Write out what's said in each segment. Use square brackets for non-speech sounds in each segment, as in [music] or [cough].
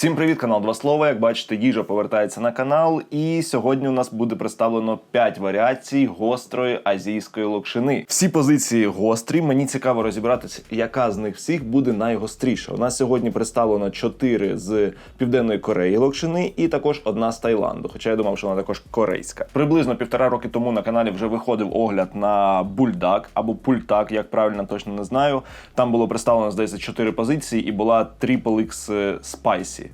Всім привіт, канал Два Слова. Як бачите, їжа повертається на канал, і сьогодні у нас буде представлено 5 варіацій гострої азійської локшини. Всі позиції гострі. Мені цікаво розібратися, яка з них всіх буде найгостріша. У нас сьогодні представлено 4 з Південної Кореї локшини, і також одна з Таїланду. Хоча я думав, що вона також корейська. Приблизно півтора роки тому на каналі вже виходив огляд на бульдак або пультак, як правильно точно не знаю. Там було представлено здається 4 позиції, і була Triple X Spicy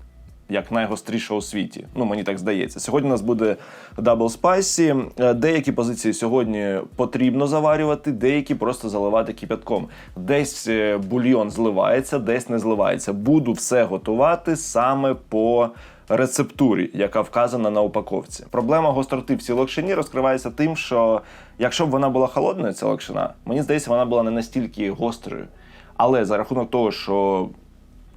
як найгостріша у світі. Ну мені так здається. Сьогодні у нас буде Double Spicy. Е, Деякі позиції сьогодні потрібно заварювати, деякі просто заливати кипятком. Десь е, бульйон зливається, десь не зливається. Буду все готувати саме по. Рецептурі, яка вказана на упаковці. Проблема гостроти в цій локшині розкривається тим, що якщо б вона була холодною, ця локшина, мені здається, вона була не настільки гострою. Але за рахунок того, що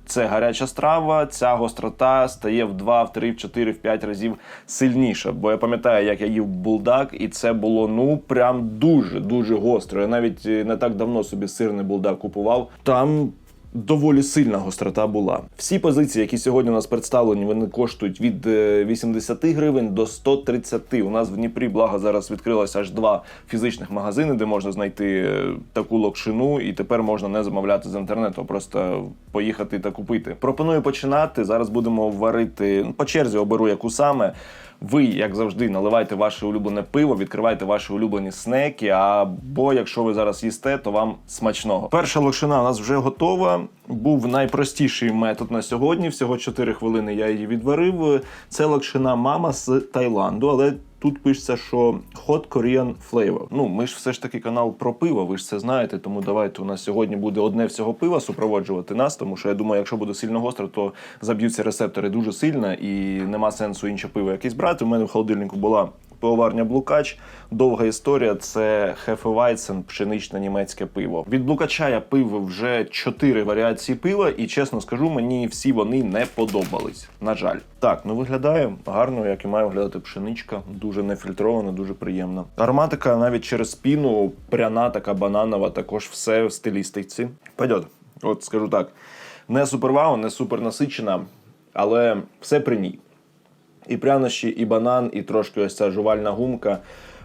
це гаряча страва, ця гострота стає в 2, в 3, в 4, в 5 разів сильніша. Бо я пам'ятаю, як я їв булдак, і це було ну прям дуже дуже гостро. Я навіть е, не так давно собі сирний булдак купував. Там доволі сильна гострота була. Всі позиції, які сьогодні у нас представлені, вони коштують від е, 80 гривень до 130. У нас в Дніпрі, благо, зараз відкрилося аж два фізичних магазини, де можна знайти е, таку локшину, і тепер можна не замовляти з інтернету, а просто поїхати та купити. Пропоную починати. Зараз будемо варити по черзі, оберу яку саме. Ви, як завжди, наливайте ваше улюблене пиво, відкривайте ваші улюблені снеки. Або якщо ви зараз їсте, то вам смачного. Перша локшина у нас вже готова. Був найпростіший метод на сьогодні. Всього 4 хвилини я її відварив. Це локшина мама з Таїланду, але. Тут пишеться, що Hot Korean Flavor. Ну, ми ж все ж таки канал про пиво, ви ж це знаєте. Тому давайте у нас сьогодні буде одне всього пива супроводжувати нас. Тому що я думаю, якщо буде сильно гостро, то заб'ються рецептори дуже сильно і нема сенсу інше пиво якесь брати. У мене в холодильнику була пивоварня Блукач. Довга історія це Hefeweizen, пшеничне німецьке пиво. Від Блукача я пив вже чотири варіації пива, і чесно скажу, мені всі вони не подобались. На жаль, так ну виглядає гарно, як і має виглядати пшеничка. Дуже нефільтрована, дуже приємна. Ароматика навіть через спіну, пряна, така бананова, також все в стилістиці. Пойдет. От скажу так, не супер вау, не супер насичена, але все при ній і прянощі, і банан, і трошки ось ця жувальна гумка.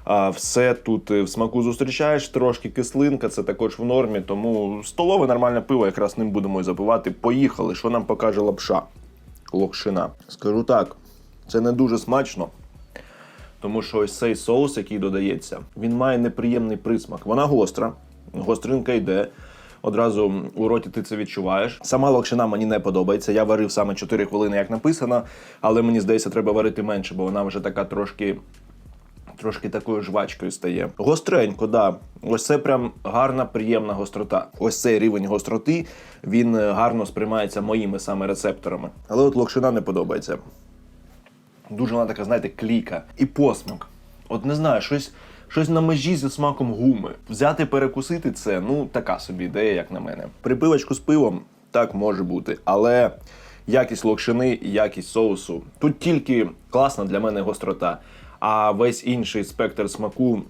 А все тут в смаку зустрічаєш, трошки кислинка, це також в нормі. Тому столове нормальне пиво, якраз ним будемо і запивати. Поїхали. Що нам покаже лапша? Локшина. Скажу так, це не дуже смачно. Тому що ось цей соус, який додається, він має неприємний присмак. Вона гостра, гостринка йде. Одразу у роті ти це відчуваєш. Сама локшина мені не подобається. Я варив саме 4 хвилини, як написано, але мені здається, треба варити менше, бо вона вже така трошки. Трошки такою жвачкою стає. Гостренько, да. Ось це прям гарна, приємна гострота. Ось цей рівень гостроти він гарно сприймається моїми саме рецепторами. Але от локшина не подобається. Дуже вона така, знаєте, кліка. І посмак. От не знаю, щось щось на межі зі смаком гуми. Взяти перекусити це, ну така собі ідея, як на мене. Припивочку з пивом так може бути, але якість локшини, якість соусу. Тут тільки класна для мене гострота, а весь інший спектр смаку.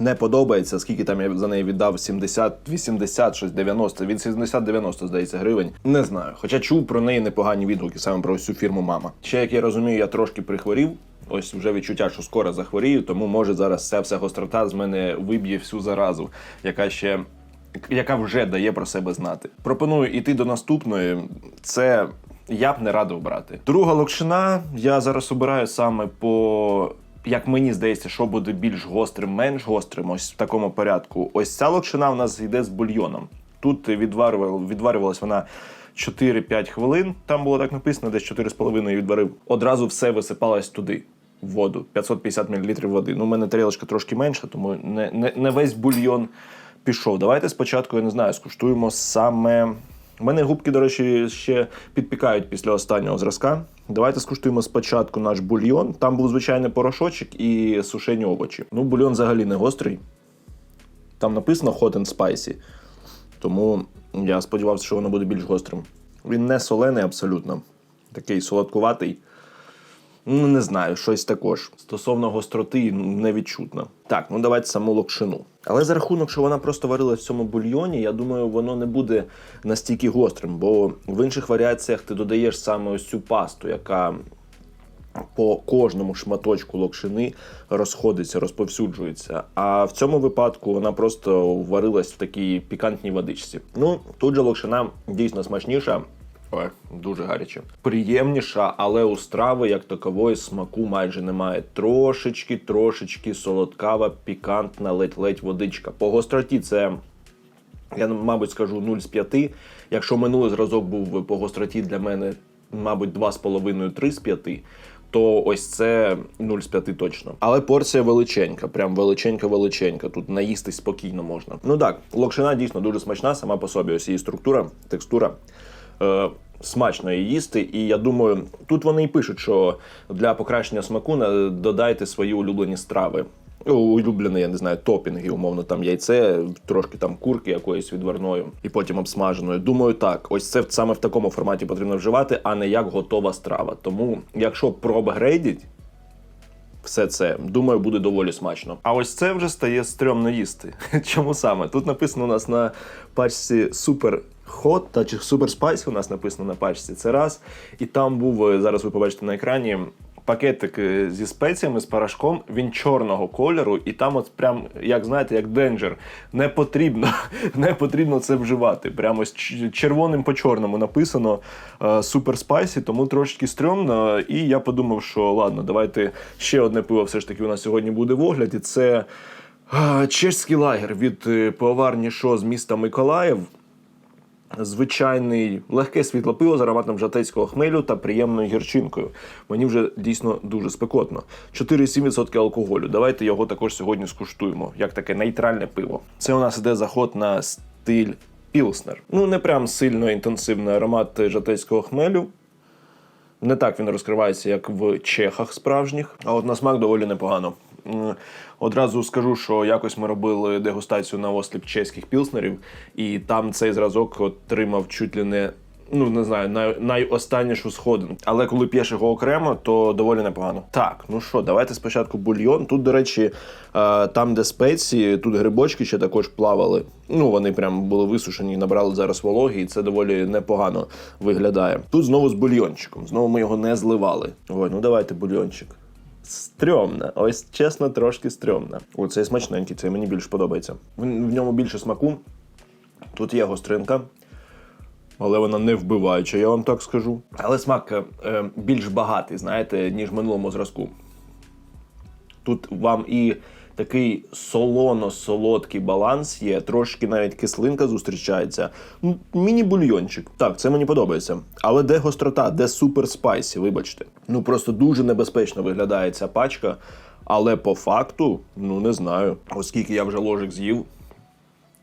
Не подобається, скільки там я за неї віддав 70, 80, щось 90, від 70-90, здається, гривень. Не знаю. Хоча чув про неї непогані відгуки саме про цю фірму мама. Ще як я розумію, я трошки прихворів. Ось вже відчуття, що скоро захворію, тому може зараз ця вся гострота з мене виб'є всю заразу, яка ще яка вже дає про себе знати. Пропоную іти до наступної. Це я б не радив брати. Друга локшина. Я зараз обираю саме по. Як мені здається, що буде більш гострим, менш гострим, ось в такому порядку. Ось ця локшина в нас йде з бульйоном. Тут відварювала, відварювалась вона 4-5 хвилин. Там було так написано, десь 4,5 відварив. Одразу все висипалось туди, в воду. 550 мл води. Ну, у мене тарілочка трошки менша, тому не, не, не весь бульйон пішов. Давайте спочатку, я не знаю, скуштуємо саме. У мене губки, до речі, ще підпікають після останнього зразка. Давайте скуштуємо спочатку наш бульйон. Там був звичайний порошочок і сушені овочі. Ну, бульйон взагалі не гострий. Там написано hot and spicy. Тому я сподівався, що воно буде більш гострим. Він не солений абсолютно. Такий солодкуватий. Ну, не знаю, щось також. Стосовно гостроти ну, невідчутно. Так, ну давайте саму локшину. Але за рахунок, що вона просто варилась в цьому бульйоні, я думаю, воно не буде настільки гострим, бо в інших варіаціях ти додаєш саме ось цю пасту, яка по кожному шматочку локшини розходиться, розповсюджується. А в цьому випадку вона просто варилась в такій пікантній водичці. Ну, тут же локшина дійсно смачніша. Ой, дуже гаряче. Приємніша, але у страви як такової смаку майже немає. Трошечки, трошечки солодкава, пікантна, ледь-ледь водичка. По гостроті це я мабуть скажу 0 з 5. Якщо минулий зразок був по гостроті для мене, мабуть, 2,5-3 з 5, то ось це 0 з 5 точно. Але порція величенька, прям величенька-величенька. Тут наїстись спокійно можна. Ну так, локшина дійсно дуже смачна, сама по собі. Ось її структура, текстура. Е, Смачно її їсти, і я думаю, тут вони і пишуть, що для покращення смаку додайте свої улюблені страви. Ну, Улюблені, я не знаю, топінги, умовно, там яйце, трошки там курки якоїсь відварною і потім обсмаженою. Думаю, так, ось це саме в такому форматі потрібно вживати, а не як готова страва. Тому, якщо проапгрейдіть, все це, думаю, буде доволі смачно. А ось це вже стає стрьомно їсти. [laughs] Чому саме? Тут написано у нас на пачці супер хот та чи супер спайс у нас написано на пачці. Це раз. І там був, е, зараз ви побачите на екрані. Пакетик е, зі спеціями, з порошком, він чорного кольору, і там, от прям, як знаєте, як денджер. Не потрібно, [laughs] не потрібно це вживати. Прямо з червоним по чорному написано е, супер спайсі, тому трошки стрьомно. І я подумав, що ладно, давайте ще одне пиво все ж таки у нас сьогодні буде в огляді. Це чешський лагер від пивоварні Шо з міста Миколаїв. Звичайний легке світло пиво з ароматом жатецького хмелю та приємною гірчинкою. Мені вже дійсно дуже спекотно. 4,7% алкоголю. Давайте його також сьогодні скуштуємо, як таке нейтральне пиво. Це у нас іде заход на стиль Пілснер. Ну, не прям сильно інтенсивний аромат жатецького хмелю. Не так він розкривається, як в чехах справжніх, а от на смак доволі непогано. М, Одразу скажу, що якось ми робили дегустацію на осліп чеських пілснерів, і там цей зразок отримав чуть ли не. Ну, не знаю, най, найостаннішу сходинку. Але коли п'єш його окремо, то доволі непогано. Так, ну що, давайте спочатку бульйон. Тут, до речі, е, там, де спеції, тут грибочки ще також плавали. Ну, вони прям були висушені, набрали зараз вологи, і це доволі непогано виглядає. Тут знову з бульйончиком. Знову ми його не зливали. Ой, ну давайте бульйончик. Стрьомна. Ось чесно, трошки стрьомна. О, цей смачненький, цей мені більш подобається. В, ньому більше смаку. Тут є гостринка, але вона не вбиваюча, я вам так скажу. Але смак е, е, більш багатий, знаєте, ніж в минулому зразку. Тут вам і такий солоно-солодкий баланс є, трошки навіть кислинка зустрічається. Міні-бульйончик. Так, це мені подобається. Але де гострота, де супер спайсі, вибачте. Ну просто дуже небезпечно виглядає ця пачка. Але по факту, ну не знаю, оскільки я вже ложик з'їв.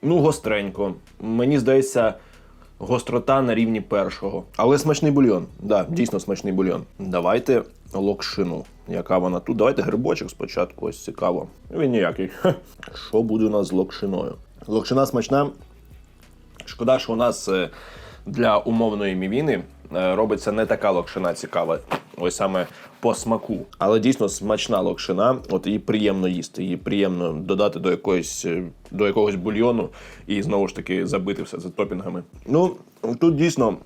Ну, гостренько. Мені здається, гострота на рівні першого. Але смачний бульйон. Да, дійсно смачний бульйон. Давайте локшину. Яка вона тут? Давайте грибочок спочатку, ось цікаво. Він ніякий. Що буде у нас з локшиною? Локшина смачна. Шкода, що у нас е, для умовної мівіни е, робиться не така локшина цікава. Ось саме по смаку. Але дійсно смачна локшина. От її приємно їсти. Її приємно додати до якоїсь е, до якогось бульйону і знову ж таки забити все за топінгами. Ну тут дійсно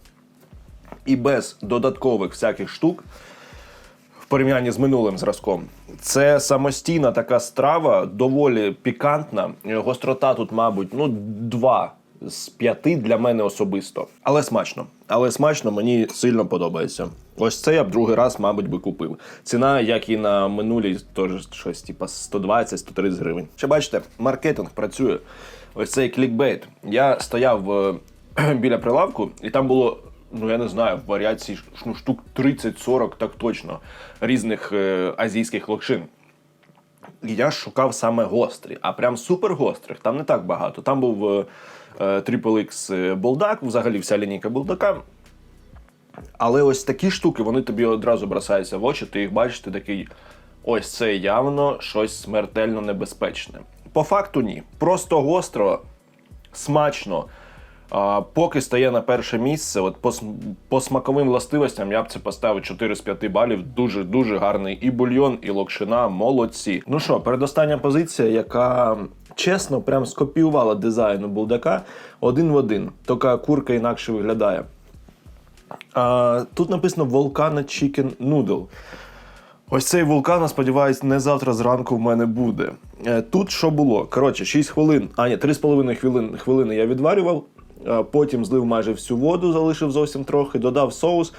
і без додаткових всяких штук. Порівнянні з минулим зразком. Це самостійна така страва, доволі пікантна. Гострота тут, мабуть, ну, два з п'яти для мене особисто. Але смачно. Але смачно мені сильно подобається. Ось це я б другий раз, мабуть, би купив. Ціна, як і на минулій, теж щось типа 120-130 гривень. Ще бачите, маркетинг працює. Ось цей клікбейт. Я стояв е, [clears throat] біля прилавку, і там було ну я не знаю, варіацій ну, штук 30-40, так точно, різних е, азійських локшин. Я шукав саме гострі, а прям супер гострих там не так багато. Там був е, е, Triple X Болдак, взагалі вся лінійка Болдака. Але ось такі штуки, вони тобі одразу бросаються в очі, ти їх бачиш, ти такий. Ось це явно щось смертельно небезпечне. По факту ні. Просто гостро, смачно. Поки стає на перше місце, от по, по смаковим властивостям я б це поставив 4 з 5 балів. Дуже дуже гарний і бульйон, і локшина. Молодці. Ну що, передостання позиція, яка чесно, прям скопіювала дизайн у булдака один в один. Тільки курка інакше виглядає. А, тут написано Volcano Chicken Noodle. Ось цей вулкан, сподіваюсь, не завтра зранку в мене буде. Е, Тут що було? Коротше, 6 хвилин, а ні, 3,5 хвилин, хвилини я відварював, потім злив майже всю воду, залишив зовсім трохи, додав соус,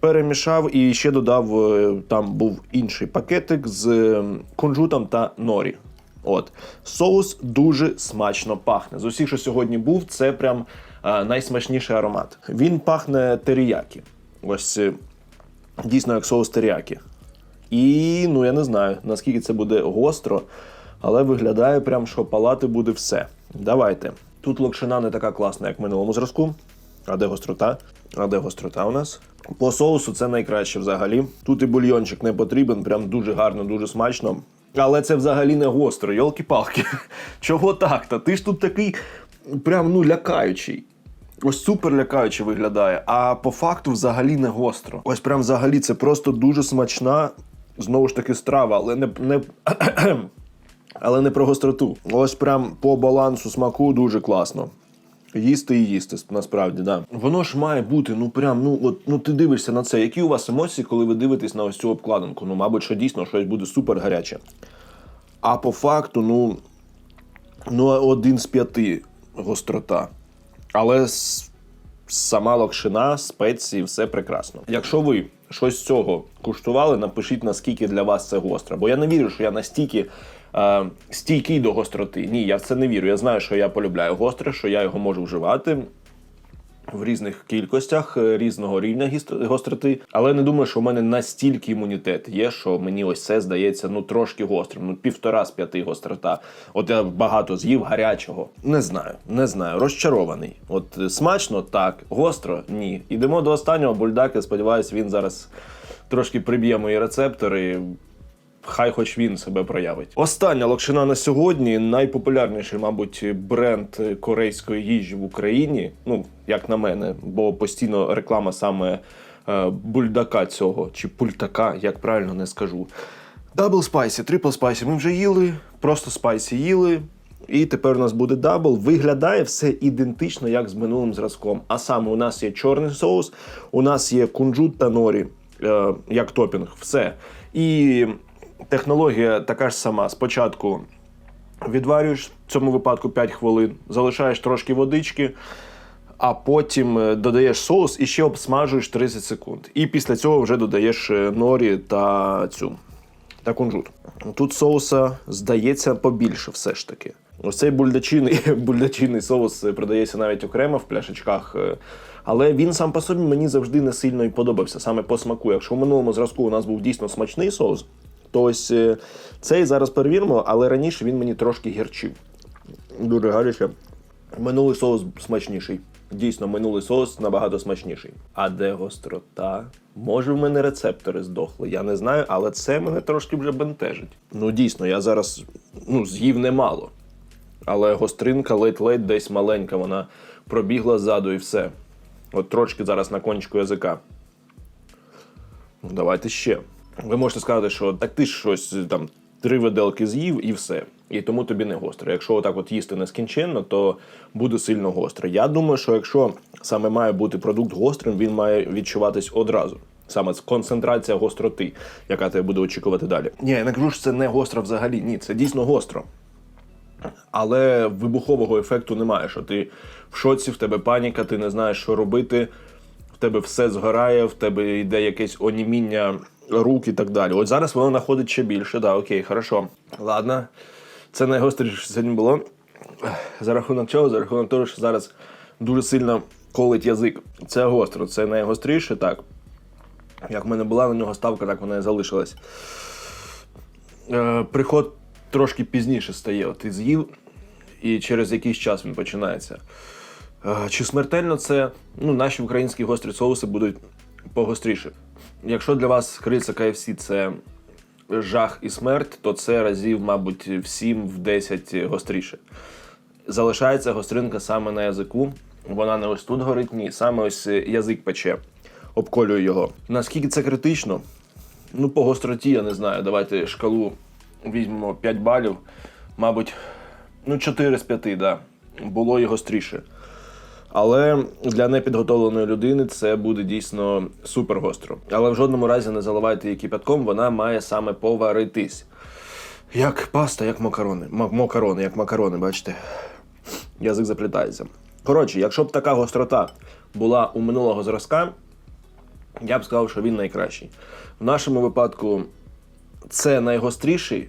перемішав і ще додав, е, там був інший пакетик з е, кунжутом та норі. От. Соус дуже смачно пахне. З усіх, що сьогодні був, це прям е, найсмачніший аромат. Він пахне теріякі. Ось дійсно як соус теріякі. І ну я не знаю, наскільки це буде гостро, але виглядає прям, що палати буде все. Давайте. Тут локшина не така класна, як в минулому зразку. А де гострота? А де гострота у нас? По соусу це найкраще взагалі. Тут і бульйончик не потрібен, прям дуже гарно, дуже смачно. Але це взагалі не гостро, йолки-палки. [laughs] Чого так? Та ти ж тут такий прям ну лякаючий. Ось супер лякаюче виглядає, а по факту взагалі не гостро. Ось прям взагалі це просто дуже смачна, знову ж таки, страва, але не, не, [clears throat] але не про гостроту. Ось прям по балансу смаку дуже класно. Їсти і їсти, насправді, да. Воно ж має бути, ну прям, ну от ну ти дивишся на це. Які у вас емоції, коли ви дивитесь на ось цю обкладинку? Ну, мабуть, що дійсно щось буде супер гаряче. А по факту, ну, ну один з п'яти гострота. Але сама локшина, спеції, все прекрасно. Якщо ви щось з цього куштували, напишіть наскільки для вас це гостро. Бо я не вірю, що я настільки е, стійкий до гостроти. Ні, я в це не вірю. Я знаю, що я полюбляю гостре, що я його можу вживати. В різних кількостях е, різного рівня гостроти, але не думаю, що в мене настільки імунітет є, що мені ось це здається ну трошки гострим. Ну півтора з п'яти гострота. От я багато з'їв гарячого. Не знаю, не знаю. Розчарований. От е, смачно так, гостро ні. Ідемо до останнього бульдаки. Сподіваюсь, він зараз трошки приб'є мої рецептори. Хай хоч він себе проявить. Остання локшина на сьогодні найпопулярніший, мабуть, бренд корейської їжі в Україні. Ну, як на мене, бо постійно реклама саме е, бульдака цього чи пультака, як правильно не скажу. Дабл спайсі, трипл спайсі ми вже їли, просто спайсі їли. І тепер у нас буде дабл. Виглядає все ідентично, як з минулим зразком. А саме у нас є чорний соус, у нас є кунжут та норі, е, як топінг. Все. І технологія така ж сама. Спочатку відварюєш в цьому випадку 5 хвилин, залишаєш трошки водички, а потім е, додаєш соус і ще обсмажуєш 30 секунд. І після цього вже додаєш е, норі та цю та кунжут. Тут соуса здається побільше, все ж таки. Ось цей бульдачиний, [laughs] бульдачиний соус е, продається навіть окремо в пляшечках. Але він сам по собі мені завжди не сильно і подобався, саме по смаку. Якщо в минулому зразку у нас був дійсно смачний соус, то ось е, цей зараз перевіримо, але раніше він мені трошки гірчив. Дуже гаряче. Минулий соус смачніший. Дійсно, минулий соус набагато смачніший. А де гострота? Може, в мене рецептори здохли, я не знаю, але це мене трошки вже бентежить. Ну, дійсно, я зараз ну, з'їв немало. Але гостринка ледь-ледь десь маленька, вона пробігла ззаду і все. От трошки зараз на кончику язика. Ну, давайте ще. Ви можете сказати, що так ти ж щось там три виделки з'їв і все. І тому тобі не гостро. Якщо отак от їсти нескінченно, то буде сильно гостро. Я думаю, що якщо саме має бути продукт гострим, він має відчуватись одразу. Саме концентрація гостроти, яка тебе буде очікувати далі. Ні, я не кажу, що це не гостро взагалі. Ні, це дійсно гостро. Але вибухового ефекту немає, що ти в шоці, в тебе паніка, ти не знаєш, що робити, в тебе все згорає, в тебе йде якесь оніміння рук і так далі. От зараз воно знаходить ще більше. Да, окей, хорошо. Ладно. Це найгостріше що сьогодні було. За рахунок чого? За рахунок того, що зараз дуже сильно колить язик. Це гостро, це найгостріше, так. Як в мене була на нього ставка, так вона і залишилась. Е, приход трошки пізніше стає. От ти з'їв, і через якийсь час він починається. Е, Чи смертельно це? Ну, наші українські гострі соуси будуть погостріше. Якщо для вас криця KFC це жах і смерть, то це разів, мабуть, в 7 в 10 гостріше. Залишається гостринка саме на язику. Вона не ось тут горить, ні, саме ось е, язик пече, обколює його. Наскільки це критично? Ну, по гостроті, я не знаю. Давайте шкалу візьмемо 5 балів. Мабуть, ну 4 з 5, да. Було і гостріше. Але для непідготовленої людини це буде дійсно супер гостро. Але в жодному разі не заливайте її кипятком, вона має саме поваритись. Як паста, як макарони. Макарони, як макарони, бачите. Язик заплітається. Коротше, якщо б така гострота була у минулого зразка, я б сказав, що він найкращий. В нашому випадку це найгостріший,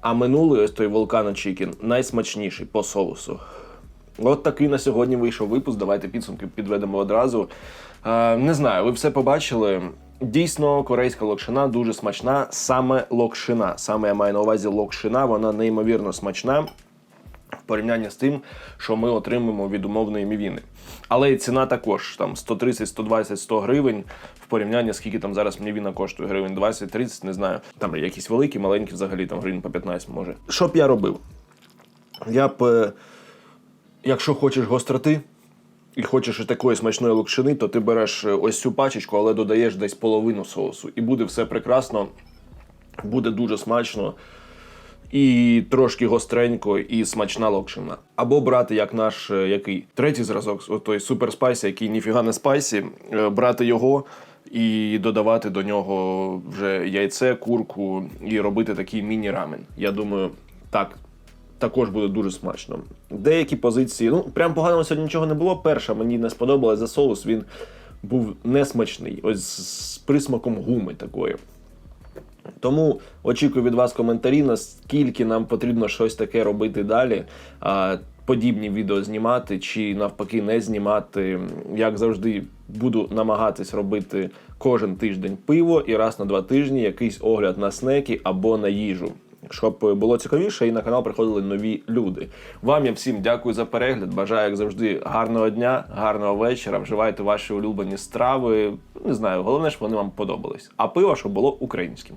а минулий ось той Volcano Chicken найсмачніший по соусу. От такий на сьогодні вийшов випуск. Давайте підсумки підведемо одразу. Е, не знаю, ви все побачили. Дійсно, корейська локшина дуже смачна. Саме локшина. Саме я маю на увазі локшина, вона неймовірно смачна в порівнянні з тим, що ми отримуємо від умовної мівіни. Але і ціна також там 130, 120, 100 гривень в порівнянні, скільки там зараз мівіна коштує гривень 20, 30, не знаю. Там якісь великі, маленькі, взагалі там гривень по 15 може. Що б я робив? Я б, е, якщо хочеш гостроти. І хочеш такої смачної локшини, то ти береш е, ось цю пачечку, але додаєш десь половину соусу. І буде все прекрасно, буде дуже смачно і трошки гостренько, і смачна локшина. Або брати як наш е, який третій зразок, той супер спайсі, який ніфіга не спайсі, е, брати його і додавати до нього вже яйце, курку і робити такий міні-рамен. Я думаю, так. Також буде дуже смачно. Деякі позиції, ну прям поганого сьогодні нічого не було. Перша мені не сподобалась за соус. Він був несмачний, ось з присмаком гуми такої. Тому очікую від вас коментарі, наскільки нам потрібно щось таке робити далі. Подібні відео знімати чи навпаки не знімати. Як завжди, буду намагатись робити кожен тиждень пиво і раз на два тижні якийсь огляд на снеки або на їжу. Щоб було цікавіше, і на канал приходили нові люди. Вам я всім дякую за перегляд. Бажаю, як завжди, гарного дня, гарного вечора. Вживайте ваші улюблені страви. Не знаю, головне, щоб вони вам подобались. А пиво, щоб було українським.